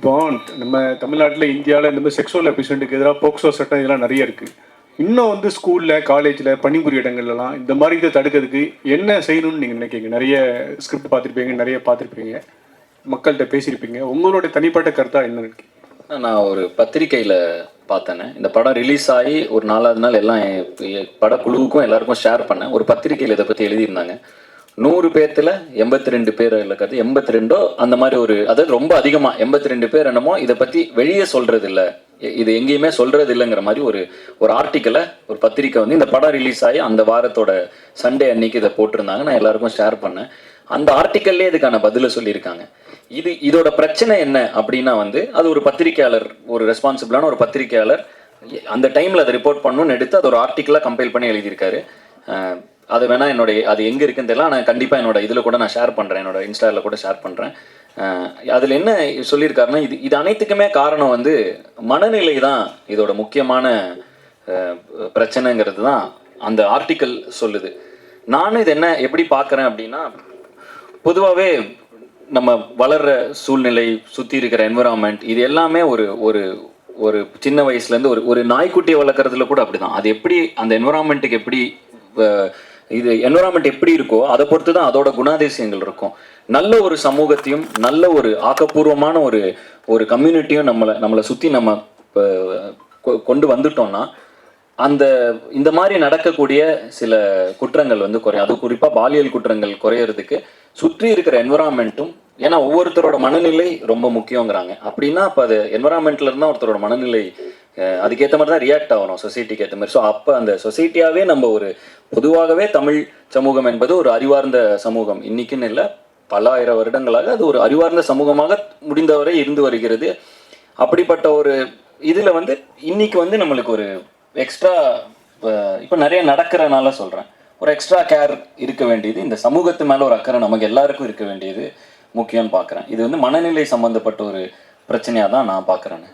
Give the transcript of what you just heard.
இப்போ நம்ம தமிழ்நாட்டில் இந்தியாவில் இந்த மாதிரி செக்ஷுவல் அபிஷனுக்கு எதிராக போக்சோ சட்டம் இதெல்லாம் நிறைய இருக்குது இன்னும் வந்து ஸ்கூலில் காலேஜில் பணிபுரிய இடங்கள்லாம் இந்த மாதிரி இதை தடுக்கிறதுக்கு என்ன செய்யணும்னு நீங்கள் நினைக்கிறீங்க? நிறைய ஸ்கிரிப்ட் பார்த்துருப்பீங்க நிறைய பார்த்துருப்பீங்க. மக்கள்கிட்ட பேசியிருப்பீங்க. உங்களுடைய தனிப்பட்ட கருத்தாக என்ன இருக்கு? நான் ஒரு பத்திரிக்கையில் பார்த்தேனே. இந்த படம் ரிலீஸ் ஆகி ஒரு நாலாவது நாள் எல்லாம் என் படக்குழுவுக்கும் எல்லாருக்கும் ஷேர் பண்ணேன். ஒரு பத்திரிக்கையில் இதை பற்றி எழுதியிருந்தாங்க. நூறு பேர்த்தில் எண்பத்தி ரெண்டு பேர் இருக்கிறது எண்பத்தி ரெண்டோ அந்த மாதிரி ஒரு அதாவது ரொம்ப அதிகமாக எண்பத்தி ரெண்டு பேர் என்னமோ இதை பற்றி வெளியே சொல்றது இல்லை இது எங்கேயுமே சொல்கிறது இல்லைங்கிற மாதிரி ஒரு ஒரு ஆர்டிக்கலை ஒரு பத்திரிக்கை வந்து இந்த படம் ரிலீஸ் ஆகி அந்த வாரத்தோட சண்டே அன்னைக்கு இதை போட்டிருந்தாங்க. நான் எல்லாருக்கும் ஷேர் பண்ணேன். அந்த ஆர்டிக்கல்லே இதுக்கான பதிலை சொல்லியிருக்காங்க. இது இதோட பிரச்சனை என்ன அப்படின்னா வந்து அது ஒரு பத்திரிக்கையாளர் ஒரு ரெஸ்பான்சிபிளான ஒரு பத்திரிக்கையாளர் அந்த டைமில் அதை ரிப்போர்ட் பண்ணணும்னு எடுத்து அது ஒரு ஆர்டிக்கலாக கம்பைல் பண்ணி எழுதியிருக்காரு. அது வேணா என்னுடைய அது எங்கே இருக்குன்னு தெரியல ஆனால் கண்டிப்பாக என்னோட இதில் கூட நான் ஷேர் பண்ணுறேன் என்னோட இன்ஸ்டாவில் கூட ஷேர் பண்ணுறேன் அதில் என்ன சொல்லியிருக்காருன்னா இது இது அனைத்துக்குமே காரணம் வந்து மனநிலை தான் இதோட முக்கியமான பிரச்சனைங்கிறது தான் அந்த ஆர்டிக்கல் சொல்லுது. நானும் இது என்ன எப்படி பார்க்குறேன் அப்படின்னா பொதுவாகவே நம்ம வளர்ற சூழ்நிலை சுற்றி இருக்கிற என்விரான்மெண்ட் இது எல்லாமே ஒரு ஒரு ஒரு சின்ன வயசுலேருந்து ஒரு ஒரு நாய்க்குட்டியை வளர்க்குறதுல கூட அப்படிதான். அது எப்படி அந்த என்விரான்மெண்ட்டுக்கு எப்படி இது என்விரான்மெண்ட் எப்படி இருக்கோ அதை பொறுத்து தான் அதோட குணாதிசயங்கள் இருக்கும். நல்ல ஒரு சமூகத்தையும் நல்ல ஒரு ஆக்கப்பூர்வமான ஒரு ஒரு கம்யூனிட்டியும் நம்மளை நம்மளை சுற்றி நம்ம கொ- கொண்டு வந்துட்டோம்னா அந்த இந்த மாதிரி நடக்கக்கூடிய சில குற்றங்கள் வந்து குறையும். அது குறிப்பாக பாலியல் குற்றங்கள் குறையறதுக்கு சுற்றி இருக்கிற என்வரான்மெண்ட்டும் ஏன்னா ஒவ்வொருத்தரோட மனநிலை ரொம்ப முக்கியங்கிறாங்க. அப்படின்னா அப்போ அது என்வரான்மெண்ட்ல இருந்தால் ஒருத்தரோட மனநிலை அதுக்கேற்ற மாதிரி தான் ரியாக்ட் ஆகணும் சொசைட்டிக்கு ஏற்ற மாதிரி. ஸோ அப்போ அந்த சொசைட்டியாகவே நம்ம ஒரு பொதுவாகவே தமிழ் சமூகம் என்பது ஒரு அறிவார்ந்த சமூகம். இன்னைக்குன்னு இல்லை பல ஆயிரம் வருடங்களாக அது ஒரு அறிவார்ந்த சமூகமாக முடிந்தவரை இருந்து வருகிறது. அப்படிப்பட்ட ஒரு இதில் வந்து இன்னைக்கு வந்து நம்மளுக்கு ஒரு எக்ஸ்ட்ரா இப்போ நிறைய நடக்கிறனால சொல்கிறேன் ஒரு எக்ஸ்ட்ரா கேர் இருக்க வேண்டியது இந்த சமூகத்து மேலே ஒரு அக்கறை நமக்கு எல்லாருக்கும் இருக்க வேண்டியது முக்கியம்னு பார்க்குறேன் இது வந்து மனநிலை சம்மந்தப்பட்ட ஒரு பிரச்சனையாக தான் நான் பார்க்குறேன்னு